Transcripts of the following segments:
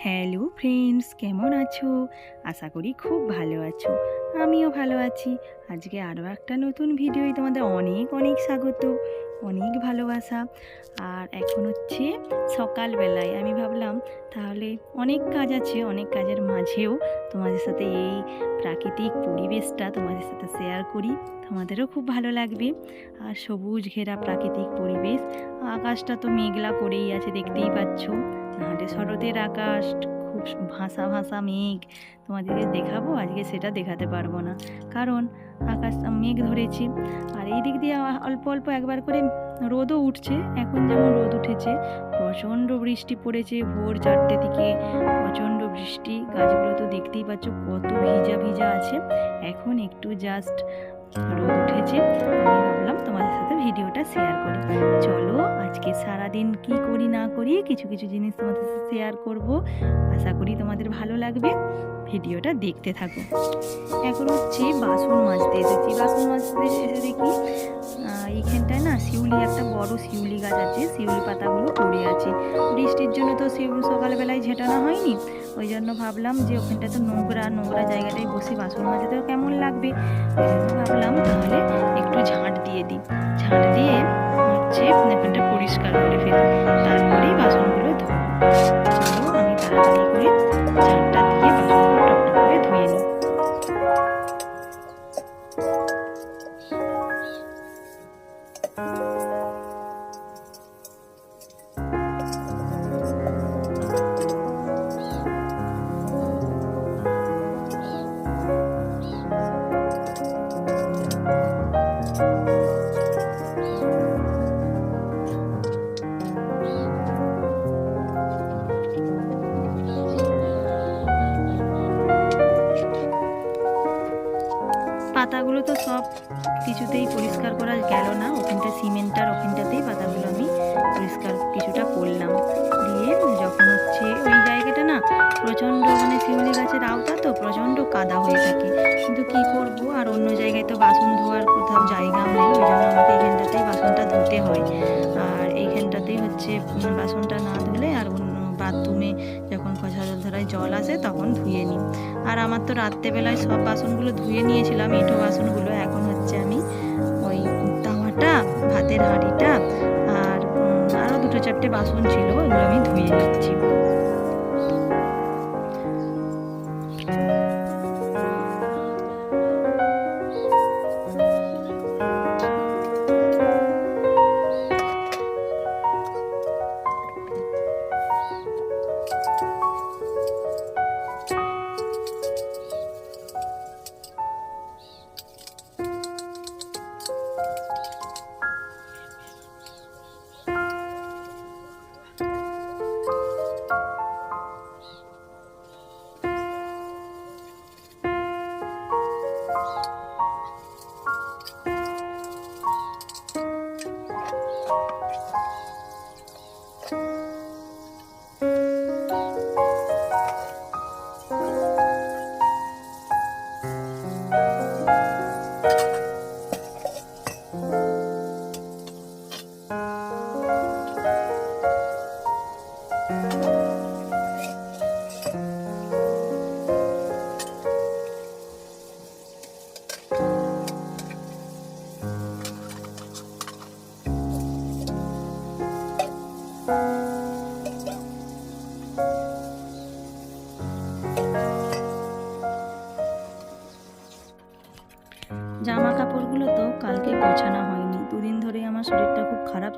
Hello friends, কেমন আছো? আশা করি খুব ভালো আছো। আমিও ভালো আছি। আজকে আরও একটা নতুন ভিডিওই তোমাদের অনেক অনেক স্বাগত, অনেক ভালোবাসা। আর এখন হচ্ছে সকালবেলায় আমি ভাবলাম, তাহলে অনেক কাজ আছে, অনেক কাজের মাঝেও তোমাদের সাথে এই প্রাকৃতিক পরিবেশটা তোমাদের সাথে শেয়ার করি। তোমাদেরও খুব ভালো লাগবে। আর সবুজ ঘেরা প্রাকৃতিক পরিবেশ, আকাশটা তো মেঘলা করেই আছে, দেখতেই পাচ্ছ। নাহলে শরতের আকাশ, খুব ভাসা ভাসা মেঘ, তোমাদেরকে দেখাবো, আজকে সেটা দেখাতে পারব না। কারণ আকাশ মেঘ ধরেছি, আর এই দিক দিয়ে অল্প অল্প একবার করে রোদও উঠছে, এখন যেমন রোদ উঠেছে, প্রচণ্ড বৃষ্টি পড়েছে ভোর চারটে দিকে, প্রচণ্ড বৃষ্টি, গাছগুলো তো দেখতেই পাচ্ছ কত ভিজা ভিজা আছে, এখন একটু জাস্ট রোদ উঠেছে, আমি ভাবলাম তোমাদের সাথে ভিডিওটা শেয়ার করি। চলো, আজকে সারাদিন কি করি না করি, কিছু কিছু জিনিস তোমাদের শেয়ার করব। আশা করি তোমাদের ভালো লাগবে। ভিডিওটা দেখতে থাকো। এখন হচ্ছে বাসন মাজতে এসেছি। বাসন মাজতে এসে দেখি এইখানটায় না শিউলি, একটা বড় শিউলি গাছ আছে। শিউলি পাতাগুলো পড়ে আছে। বৃষ্টির জন্য তো শিউলি সকালবেলায় ঝেটানো হয়নি। ওই জন্য ভাবলাম যে ওখানটা তো নোংরা নোংরা জায়গাটায় বসে বাসন মাজতেও কেমন লাগবে? ভাবলাম তাহলে একটু ঝাঁট দিয়ে দিই। ঝাঁট দিয়ে হচ্ছে ওখানটা পরিষ্কার করে ফেলি। তারপরেই বাসনগুলো ধোবো। পাতাগুলো তো সব কিছুতেই পরিষ্কার করা গেল না। ওখানটা সিমেন্টার ওখানটাতেই পাতাগুলো আমি পরিষ্কার কিছুটা করলাম। দিয়ে যখন হচ্ছে ওই জায়গাটা না প্রচণ্ড মানে শিউলি গাছের আওতা তো প্রচণ্ড কাদা হয়ে থাকে। কিন্তু কি করব? আর অন্য জায়গায় তো বাসন ধোয়ার কোথাও জায়গাও নেই। ওই জন্য আমাকে এখানটাতেই বাসনটা ধুতে হয়। আর এইখানটাতেই হচ্ছে বাসনটা না ধুলে আর অন্য বাথরুমে যখন কষা ধরায় জল আসে তখন ধুয়ে নিই। আর আমার তো রাত্রেবেলায় সব বাসনগুলো ধুয়ে নিয়েছিলাম এঁটো বাসনগুলো। এখন হচ্ছে আমি ওই তাওয়াটা, ভাতের হাঁড়িটা আর আরও দুটো চারটে বাসন ছিল, ওগুলো আমি ধুয়ে নিচ্ছি।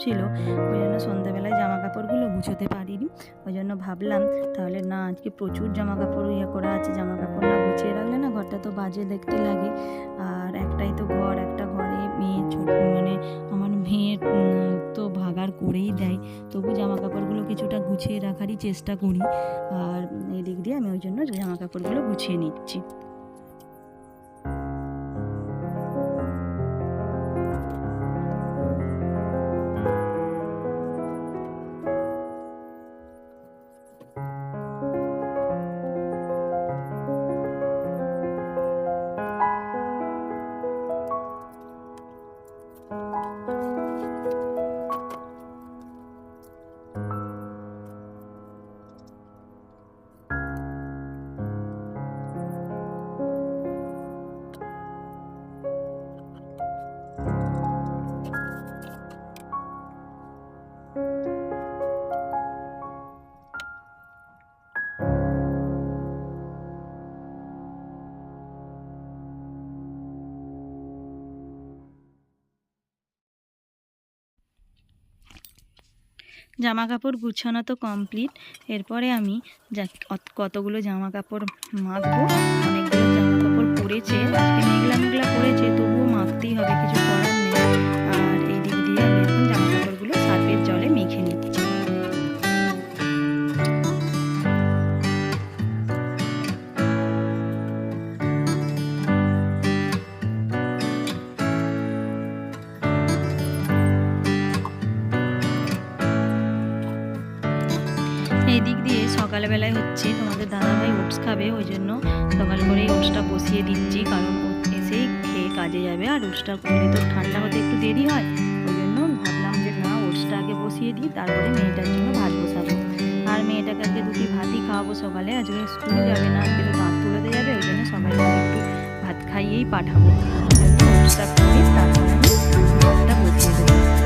ছিল, ওই জন্য সন্ধ্যাবেলায় জামা কাপড়গুলো গুছোতে পারিনি। ওই জন্য ভাবলাম, তাহলে না, আজকে প্রচুর জামা কাপড় ইয়ে করা আছে জামা কাপড় না গুছিয়ে রাখলে না ঘরটা তো বাজে দেখতে লাগে। আর একটাই তো ঘর, একটা ঘরে মেয়ে ছোট মানে আমার মেয়ের তো ভাগার করেই দেয়। তবু জামা কাপড়গুলো কিছুটা গুছিয়ে রাখারই চেষ্টা করি। আর এই দিক দিয়ে আমি ওই জন্য জামা কাপড়গুলো গুছিয়ে নিচ্ছি। জামা কাপড় গুছানো তো কমপ্লিট। এরপরে আমি যা কতগুলো জামা কাপড় মাখবো, অনেকগুলো জামা কাপড় পরেছে আজকে মেঘলা মেঘলা পরেছে তবুও মাখতেই হবে, কিছু হচ্ছে, তোমাদের দাদাভাই ওটস খাবে, ওই জন্য সকাল করে ওটসটা বসিয়ে দিচ্ছি, কারণ এসেই খেয়ে কাজে যাবে, আর ওটসটা করলে তো ঠান্ডা হতে একটু দেরি হয়। ওই জন্য ভাবলাম যে না, ওটসটা আগে বসিয়ে দিই, তারপরে মেয়েটার জন্য ভাত বসাবো। আর মেয়েটাকে আজকে দুটি ভাতই খাওয়াবো সকালে, আজকে স্কুল যাবে না, আজকে তো দাঁত তুলে যাবে, ওই জন্য সবাইকে একটু ভাত খাইয়েই পাঠাবো। ওই জন্য ওটসটা করে, তারপরে ভাতটা বসিয়ে দেবো।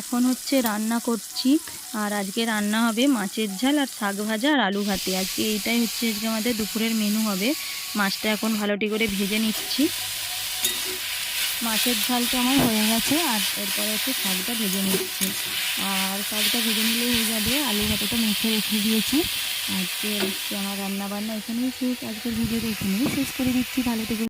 এখন হচ্ছে রান্না করছি। আর আজকে রান্না হবে মাছের ঝাল আর শাক ভাজা আর আলু ভাতে। আজকে এইটাই হচ্ছে আজকে আমাদের দুপুরের মেনু হবে। মাছটা এখন ভালোটি করে ভেজে নিচ্ছি। মাছের ঝালটা আমার হয়ে গেছে আর এরপরে হচ্ছে শাকটা ভেজে নিচ্ছি। আর শাকটা ভেজে নিলেই হয়ে যাবে। আলু ভাতেটা মেখে রেখে দিয়েছি। আজকে আমার রান্না বান্না এখানেই শেষ। আজকের ভিডিওটা এখানেই শেষ করে দিচ্ছি। ভালো থেকে।